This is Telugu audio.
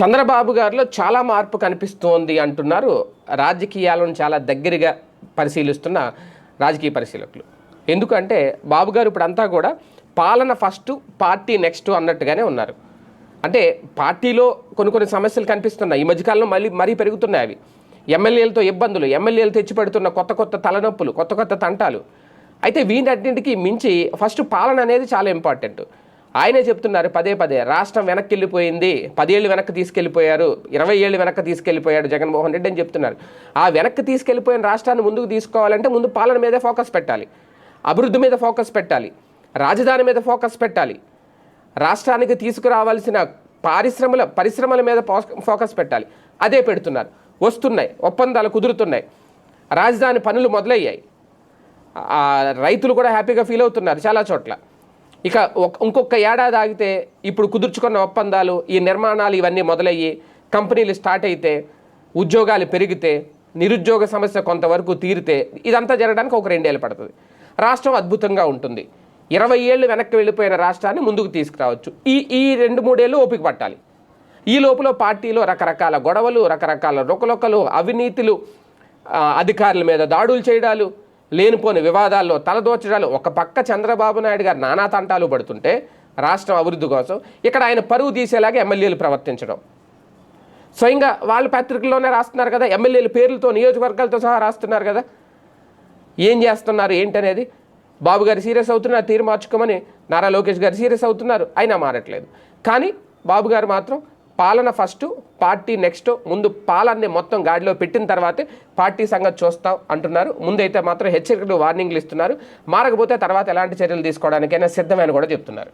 చంద్రబాబు గారిలో చాలా మార్పు కనిపిస్తోంది అంటున్నారు. రాజకీయాలను చాలా దగ్గరగా పరిశీలిస్తున్న రాజకీయ పరిశీలకులు. ఎందుకంటే బాబు గారు ఇప్పుడు అంతా కూడా పాలన ఫస్ట్ పార్టీ నెక్స్ట్ అన్నట్టుగానే ఉన్నారు. అంటే పార్టీలో కొన్ని కొన్ని సమస్యలు కనిపిస్తున్నాయి. ఈ మధ్యకాలంలో మళ్ళీ మరీ పెరుగుతున్నాయి అవి. ఎమ్మెల్యేలతో ఇబ్బందులు ఎమ్మెల్యేలు తెచ్చిపెడుతున్న కొత్త కొత్త తలనొప్పులు కొత్త కొత్త తంటాలు. అయితే వీటన్నింటికి మించి ఫస్ట్ పాలన అనేది చాలా ఇంపార్టెంట్. ఆయనే చెప్తున్నారు పదే పదే రాష్ట్రం వెనక్కి వెళ్ళిపోయింది పదేళ్ళు వెనక్కి తీసుకెళ్ళిపోయారు ఇరవై ఏళ్ళు వెనక్కి తీసుకెళ్ళిపోయాడు జగన్మోహన్ రెడ్డి అని చెప్తున్నారు. ఆ వెనక్కి తీసుకెళ్ళిపోయిన రాష్ట్రాన్ని ముందుకు తీసుకోవాలంటే ముందు పాలన మీదే ఫోకస్ పెట్టాలి అభివృద్ధి మీద ఫోకస్ పెట్టాలి రాజధాని మీద ఫోకస్ పెట్టాలి రాష్ట్రానికి తీసుకురావాల్సిన పారిశ్రమల పరిశ్రమల మీద ఫోకస్ పెట్టాలి. అదే పెడుతున్నారు. వస్తున్నాయి ఒప్పందాలు కుదురుతున్నాయి రాజధాని పనులు మొదలయ్యాయి. రైతులు కూడా హ్యాపీగా ఫీల్ అవుతున్నారు చాలా చోట్ల. ఇక ఇంకొక ఏడాది ఆగితే ఇప్పుడు కుదుర్చుకున్న ఒప్పందాలు ఈ నిర్మాణాలు ఇవన్నీ మొదలయ్యి కంపెనీలు స్టార్ట్ అయితే ఉద్యోగాలు పెరిగితే నిరుద్యోగ సమస్య కొంతవరకు తీరితే ఇదంతా జరగడానికి ఒక రెండేళ్ళు పడుతుంది. రాష్ట్రం అద్భుతంగా ఉంటుంది. ఇరవై ఏళ్ళు వెనక్కి వెళ్ళిపోయిన రాష్ట్రాన్ని ముందుకు తీసుకురావచ్చు. ఈ ఈ రెండు మూడేళ్ళు ఓపిక పట్టాలి. ఈ లోపల పార్టీలో రకరకాల గొడవలు రకరకాల రొకలొకలు అవినీతులు అధికారుల మీద దాడులు చేయడాలు లేనిపోని వివాదాల్లో తలదోచడాలు. ఒక పక్క చంద్రబాబు నాయుడు గారు నానా తంటాలు పడుతుంటే రాష్ట్రం అభివృద్ధి కోసం ఇక్కడ ఆయన పరువు తీసేలాగా ఎమ్మెల్యేలు ప్రవర్తించడం. స్వయంగా వాళ్ళ పత్రికల్లోనే రాస్తున్నారు కదా ఎమ్మెల్యేల పేర్లతో నియోజకవర్గాలతో సహా రాస్తున్నారు కదా. ఏం చేస్తున్నారు ఏంటనేది? బాబు గారు సీరియస్ అవుతున్నారు తీరు మార్చుకోమని నారా లోకేష్ గారు సీరియస్ అవుతున్నారు అయినా మారట్లేదు. కానీ బాబు గారు మాత్రం పాలన ఫస్ట్ పార్టీ నెక్స్ట్ ముందు పాలన్ని మొత్తం గాడిలో పెట్టిన తర్వాతే పార్టీ సంగతి చూస్తాం అంటున్నారు. ముందైతే మాత్రం హెచ్చరికలు వార్నింగ్లు ఇస్తున్నారు. మారకపోతే తర్వాత ఎలాంటి చర్యలు తీసుకోవడానికైనా సిద్ధమైన కూడా చెప్తున్నారు.